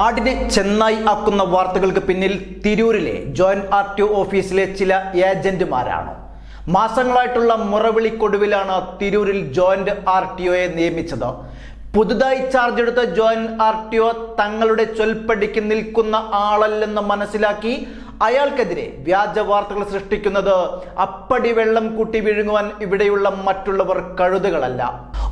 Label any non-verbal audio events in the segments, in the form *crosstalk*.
ആടിനെ ചെന്നായി ആക്കുന്ന വാർത്തകൾക്ക് പിന്നിൽ തിരൂരിലെ ജോയിന്റ് ആർ ടി ഓഫീസിലെ ചില ഏജന്റുമാരാണ്. മാസങ്ങളായിട്ടുള്ള മുറവിളിക്കൊടുവിലാണ് തിരൂരിൽ ജോയിന്റ് ആർ ടി ഒയെ നിയമിച്ചത്. പുതുതായി ചാർജ് എടുത്ത ജോയിന്റ് ആർ ടി ഒ തങ്ങളുടെ ചൊൽപ്പടിക്ക് നിൽക്കുന്ന ആളല്ലെന്ന് മനസ്സിലാക്കി അയാൾക്കെതിരെ വ്യാജ വാർത്തകൾ സൃഷ്ടിക്കുന്നത് അപ്പടി വെള്ളം കൂട്ടി വിഴുങ്ങുവാൻ ഇവിടെയുള്ള മറ്റുള്ളവർ കഴുതുകളല്ല.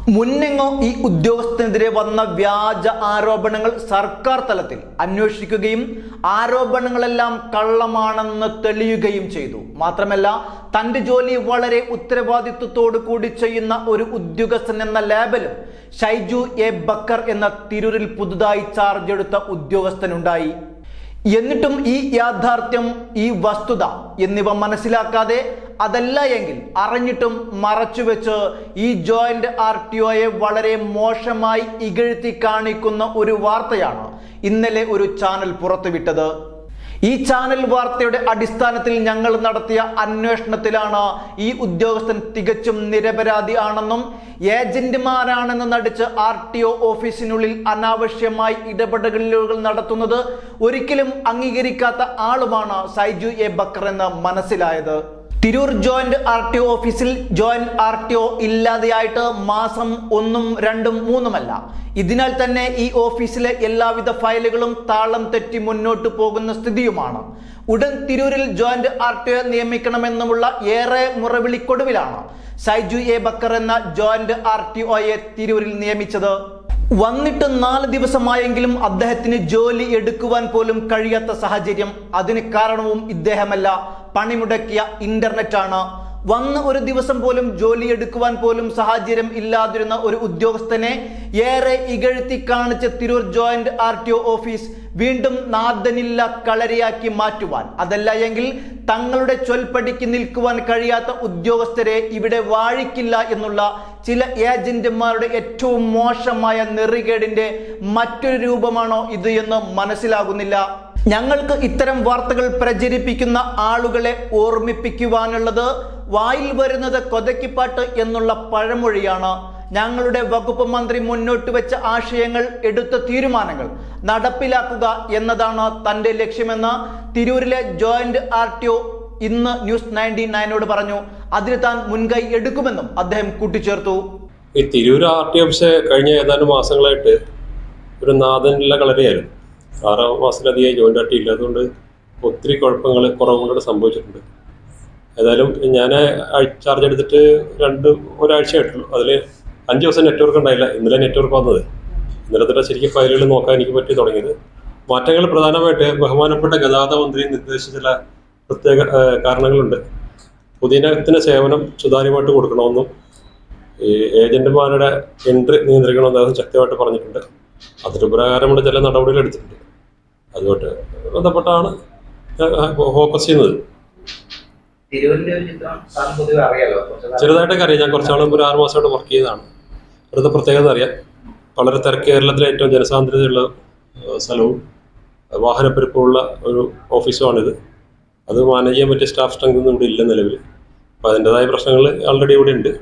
മുന്നെങ്ങോ ഈ ഉദ്യോഗസ്ഥനെതിരെ വന്ന വ്യാജ ആരോപണങ്ങൾ സർക്കാർ തലത്തിൽ അന്വേഷിക്കുകയും ആരോപണങ്ങളെല്ലാം കള്ളമാണെന്ന് തെളിയുകയും ചെയ്തു. മാത്രമല്ല തന്റെ ജോലി വളരെ ഉത്തരവാദിത്വത്തോടു കൂടി ചെയ്യുന്ന ഒരു ഉദ്യോഗസ്ഥൻ എന്ന ലേബലും ഷൈജു എ ബക്കർ എന്ന തിരൂരിൽ പുതുതായി ചാർജ് എടുത്ത ഉദ്യോഗസ്ഥനുണ്ടായി. എന്നിട്ടും ഈ യാഥാർത്ഥ്യം ഈ വസ്തുത എന്നിവ മനസ്സിലാക്കാതെ അതല്ല എങ്കിൽ അറിഞ്ഞിട്ടും മറച്ചുവെച്ച് ഈ ജോയിന്റ് ആർ ടി ഒയെ വളരെ മോശമായി ഇകഴ്ത്തി കാണിക്കുന്ന ഒരു വാർത്തയാണ് ഇന്നലെ ഒരു ചാനൽ പുറത്തുവിട്ടത്. ഈ ചാനൽ വാർത്തയുടെ അടിസ്ഥാനത്തിൽ ഞങ്ങൾ നടത്തിയ അന്വേഷണത്തിലാണ് ഈ ഉദ്യോഗസ്ഥൻ തികച്ചും നിരപരാധി ആണെന്നും ഏജന്റുമാരാണെന്ന് നടിച്ച് ആർ ടി ഒ ഓഫീസിനുള്ളിൽ അനാവശ്യമായി ഇടപെടലുകൾ നടത്തുന്നത് ഒരിക്കലും അംഗീകരിക്കാത്ത ആളുമാണ് സൈജു എ ബക്കർ എന്ന് മനസ്സിലായത്. Tirur joint R T O ഓഫീസിൽ ജോയിന്റ് ആർ ടി ഒ ഇല്ലാതെയായിട്ട് മാസം ഒന്നും രണ്ടും മൂന്നുമല്ല. ഇതിനാൽ തന്നെ ഈ ഓഫീസിലെ എല്ലാവിധ ഫയലുകളും താളം തെറ്റി മുന്നോട്ട് പോകുന്ന സ്ഥിതിയുമാണ്. ഉടൻ തിരൂരിൽ ജോയിന്റ് ആർ ടി ഒ നിയമിക്കണമെന്നുമുള്ള ഏറെ മുറവിളിക്കൊടുവിലാണ്. സൈജു എ ബക്കർ എന്ന ജോയിന്റ് ആർ ടി ഒയെ തിരൂരിൽ നിയമിച്ചത് വന്നിട്ട് നാല് ദിവസമായെങ്കിലും അദ്ദേഹത്തിന് ജോലി എടുക്കുവാൻ പോലും കഴിയാത്ത സാഹചര്യം. അതിന് കാരണവും ഇദ്ദേഹമല്ല. പണിമുടക്കിയ ഇന്റർനെറ്റ് ആണ് വന്ന് ഒരു ദിവസം പോലും ജോലി എടുക്കുവാൻ പോലും സാഹചര്യം ഇല്ലാതിരുന്ന ഒരു ഉദ്യോഗസ്ഥനെ ഏറെ ഇകഴ്ത്തി കാണിച്ച Tirur joint R T O office വീണ്ടും നാദനില്ല കളരിയാക്കി മാറ്റുവാൻ. അതല്ല എങ്കിൽ തങ്ങളുടെ ചൊൽപ്പടിക്ക് നിൽക്കുവാൻ കഴിയാത്ത ഉദ്യോഗസ്ഥരെ ഇവിടെ വാഴിക്കില്ല എന്നുള്ള ചില ഏജന്റുമാരുടെ ഏറ്റവും മോശമായ നെറികേടിന്റെ മറ്റൊരു രൂപമാണോ ഇത് എന്ന് മനസ്സിലാകുന്നില്ല. ഞങ്ങൾക്ക് ഇത്തരം വാർത്തകൾ പ്രചരിപ്പിക്കുന്ന ആളുകളെ ഓർമ്മിപ്പിക്കുവാനുള്ളത് വായിൽ വരുന്നത് കൊതക്കിപ്പാട്ട് എന്നുള്ള പഴമൊഴിയാണ്. ഞങ്ങളുടെ വകുപ്പ് മന്ത്രി മുന്നോട്ട് വെച്ച ആശയങ്ങൾ എടുത്ത തീരുമാനങ്ങൾ നടപ്പിലാക്കുക എന്നതാണ് തന്റെ ലക്ഷ്യമെന്ന് തിരൂരിലെ ജോയിന്റ് ആർ ടി ഇന്ന് ന്യൂസ് നയന്റി നയനോട് പറഞ്ഞു അതിന് താൻ മുൻകൈ എടുക്കുമെന്നും അദ്ദേഹം കൂട്ടിച്ചേർത്തു. ഈ തിരൂർ ആർ ടി ഓഫീസ് കഴിഞ്ഞ ഏതാനും മാസങ്ങളായിട്ട് ഒരു നാഥനില കളരിയായിരുന്നു. ആറ് മാസത്തിലധികം ജോയിന്റ് ആർട്ടി ഇല്ല അതുകൊണ്ട് ഒത്തിരി കുഴപ്പങ്ങൾ കുറവുകളോട് സംഭവിച്ചിട്ടുണ്ട്. ഏതായാലും ഞാൻ ചാർജ് എടുത്തിട്ട് രണ്ട് ഒരാഴ്ച ആയിട്ടുള്ളൂ. അതിൽ അഞ്ച് ദിവസം നെറ്റ്വർക്ക് ഉണ്ടായില്ല. ഇന്നലെ നെറ്റ്വർക്ക് വന്നത്. ഇന്നലെ തന്നെ ശരിക്കും ഫയലുകൾ നോക്കാൻ എനിക്ക് പറ്റി തുടങ്ങിയത്. മാറ്റങ്ങൾ പ്രധാനമായിട്ട് ബഹുമാനപ്പെട്ട ഗതാഗത മന്ത്രി നിർദ്ദേശിച്ച ചില പ്രത്യേക കാരണങ്ങളുണ്ട്. പൊതുജനത്തിന് സേവനം സുതാര്യമായിട്ട് കൊടുക്കണമെന്നും ഈ ഏജന്റുമാരുടെ എൻട്രി നിയന്ത്രിക്കണമെന്ന് അദ്ദേഹം ശക്തമായിട്ട് പറഞ്ഞിട്ടുണ്ട്. അതിന് പ്രകാരമുള്ള ചില നടപടികൾ എടുത്തിട്ടുണ്ട്. അതുകൊണ്ട് ബന്ധപ്പെട്ടാണ് ഫോക്കസ് ചെയ്യുന്നത്. ചെറുതായിട്ടൊക്കെ അറിയാം. ഞാൻ കുറച്ചാളും ഒരു ആറ് മാസമായിട്ട് വർക്ക് ചെയ്തതാണ്. ഇവിടുത്തെ പ്രത്യേകത അറിയാം. വളരെ തിരക്ക് കേരളത്തിലെ ഏറ്റവും ജനസാന്ദ്രതയുള്ള സ്ഥലവും വാഹനപ്പെരുപ്പമുള്ള ഒരു ഓഫീസുമാണിത്. അത് മാനേജ് ചെയ്യാൻ പറ്റിയ സ്റ്റാഫ് സ്ട്രെങ്ത് ഒന്നും ഇവിടെ ഇല്ല നിലവിൽ അപ്പോൾ അതിന്റെതായ പ്രശ്നങ്ങൾ ആൾറെഡി ഇവിടെ ഉണ്ട്.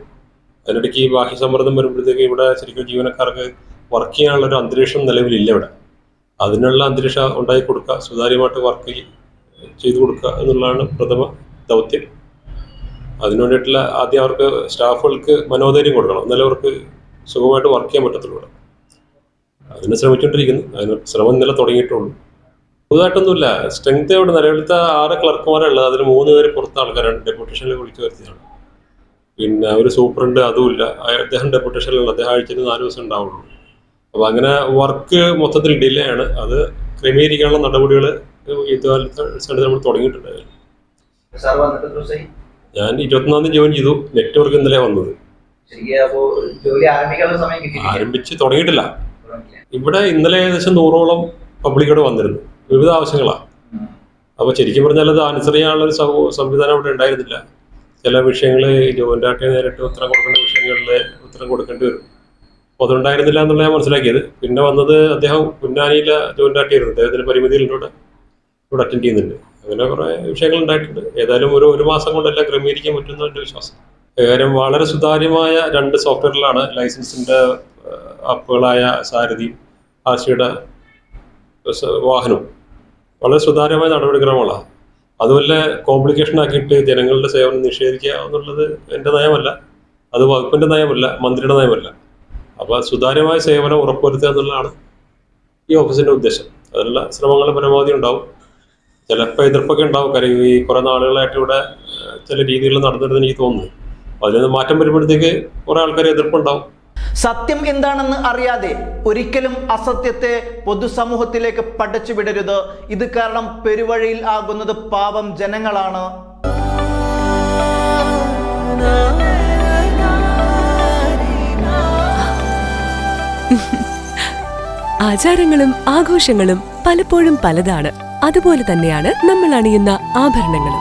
അതിനിടയ്ക്ക് ബാഹ്യ സമ്മർദ്ദം വരുമ്പോഴത്തേക്ക് ഇവിടെ ശരിക്കും ജീവനക്കാർക്ക് വർക്ക് ചെയ്യാനുള്ള ഒരു അന്തരീക്ഷം നിലവിലില്ല ഇവിടെ. അതിനുള്ള അന്തരീക്ഷം ഉണ്ടാക്കി കൊടുക്കുക സുതാര്യമായിട്ട് വർക്ക് ചെയ്തു കൊടുക്കുക എന്നുള്ളതാണ് പ്രഥമ ദൗത്യം. അതിനു വേണ്ടിയിട്ടുള്ള ആദ്യം അവർക്ക് സ്റ്റാഫുകൾക്ക് മനോധൈര്യം കൊടുക്കണം. എന്നാലേ അവർക്ക് സുഖമായിട്ട് വർക്ക് ചെയ്യാൻ പറ്റത്തുള്ളൂ ഇവിടെ. അതിന് ശ്രമിച്ചുകൊണ്ടിരിക്കുന്നു. അതിന് ശ്രമം ഇന്നലെ തുടങ്ങിയിട്ടുള്ളൂ പുതുതായിട്ടൊന്നുമില്ല. സ്ട്രെങ്ത് ഇവിടെ നിലവിലത്തെ ആറ് ക്ലർക്കുമാരുള്ളത് അതിൽ മൂന്ന് പേര് പുറത്തെ ആൾക്കാരാണ്. ഡെപ്യൂട്ടേഷനിൽ വിളിച്ചു വരുത്തിയാണ് പിന്നെ ഒരു സൂപ്രണ്ട് അതുമില്ല അദ്ദേഹം ഡെപ്യൂട്ടേഷനിലുള്ള അദ്ദേഹം ആഴ്ചയിൽ നാല് ദിവസം ഉണ്ടാവുള്ളൂ. അപ്പോൾ അങ്ങനെ വർക്ക് മൊത്തത്തിൽ ഡിലേ ആണ് അത് ക്രമീകരിക്കാനുള്ള നടപടികൾ അടിസ്ഥാനത്തിൽ നമ്മൾ തുടങ്ങിയിട്ടുണ്ട്. ഞാൻ ഇരുപത്തൊന്നാം തീയതി ജോയിൻ ചെയ്തു. നെറ്റ്വർക്ക് ഇന്നലെ വന്നത്. ആരംഭിച്ച് തുടങ്ങിയിട്ടില്ല. ഇവിടെ ഇന്നലെ ഏകദേശം നൂറോളം പബ്ലിക്കോട് വന്നിരുന്നു. വിവിധ ആവശ്യങ്ങളാണ് അപ്പോൾ ശരിക്കും പറഞ്ഞാൽ അത് ആൻസർ ചെയ്യാനുള്ള ഒരു സംവിധാനം ഇവിടെ ഉണ്ടായിരുന്നില്ല. ചില വിഷയങ്ങൾ ആട്ടെ നേരിട്ട് ഉത്തരം കൊടുക്കേണ്ട വിഷയങ്ങളിൽ ഉത്തരം കൊടുക്കേണ്ടി വരും. അപ്പോൾ അതുണ്ടായിരുന്നില്ല എന്നുള്ള ഞാൻ മനസ്സിലാക്കിയത്. പിന്നെ വന്നത് അദ്ദേഹം പുന്നാനിയിലെ ജോയിന്റ് ആട്ടിയായിരുന്നു അദ്ദേഹത്തിന് പരിമിതിയിലൂടെ ഇവിടെ അറ്റൻഡ് ചെയ്യുന്നുണ്ട്. അങ്ങനെ കുറേ വിഷയങ്ങൾ ഉണ്ടായിട്ടുണ്ട്. ഏതായാലും ഒരു ഒരു മാസം കൊണ്ടെല്ലാം ക്രമീകരിക്കാൻ പറ്റുന്ന എന്റെ വിശ്വാസം. കാര്യം വളരെ സുതാര്യമായ രണ്ട് സോഫ്റ്റ്വെയറിലാണ് ലൈസൻസിന്റെ ആപ്പുകളായ സാരഥി ആശയുടെ വാഹനവും. വളരെ സുതാര്യമായ നടപടിക്രമങ്ങളാണ് വല്ല കോംപ്ലിക്കേഷൻ ആക്കിയിട്ട് ജനങ്ങളുടെ സേവനം നിഷേധിക്കുക എന്നുള്ളത് എന്റെ നയമല്ല. അത് വകുപ്പിന്റെ നയമല്ല മന്ത്രിയുടെ നയമല്ല. അപ്പോൾ സുതാര്യമായ സേവനം ഉറപ്പുവരുത്തുക എന്നുള്ളതാണ് ഈ ഓഫീസിന്റെ ഉദ്ദേശം. അതിനുള്ള ശ്രമങ്ങൾ പരമാവധി ഉണ്ടാവും. ചിലപ്പോൾ എതിർപ്പൊക്കെ ഉണ്ടാവും. കാര്യം ഈ കുറേ നാളുകളായിട്ട് ഇവിടെ ചില രീതികളിൽ നടന്നിരുന്നെന്ന് എനിക്ക് തോന്നുന്നു. അതിൽ നിന്ന് മാറ്റം വരുമ്പോഴത്തേക്ക് കുറേ ആൾക്കാർ എതിർപ്പുണ്ടാവും. സത്യം എന്താണെന്ന് അറിയാതെ ഒരിക്കലും അസത്യത്തെ പൊതുസമൂഹത്തിലേക്ക് പടച്ചു വിടരുത്. ഇത് കാരണം പെരുവഴിയിൽ ആകുന്നത് പാപം ജനങ്ങളാണ്. *laughs* ആചാരങ്ങളും ആഘോഷങ്ങളും പലപ്പോഴും പലതാണ്. അതുപോലെ തന്നെയാണ് നമ്മൾ അണിയുന്ന ആഭരണങ്ങളും.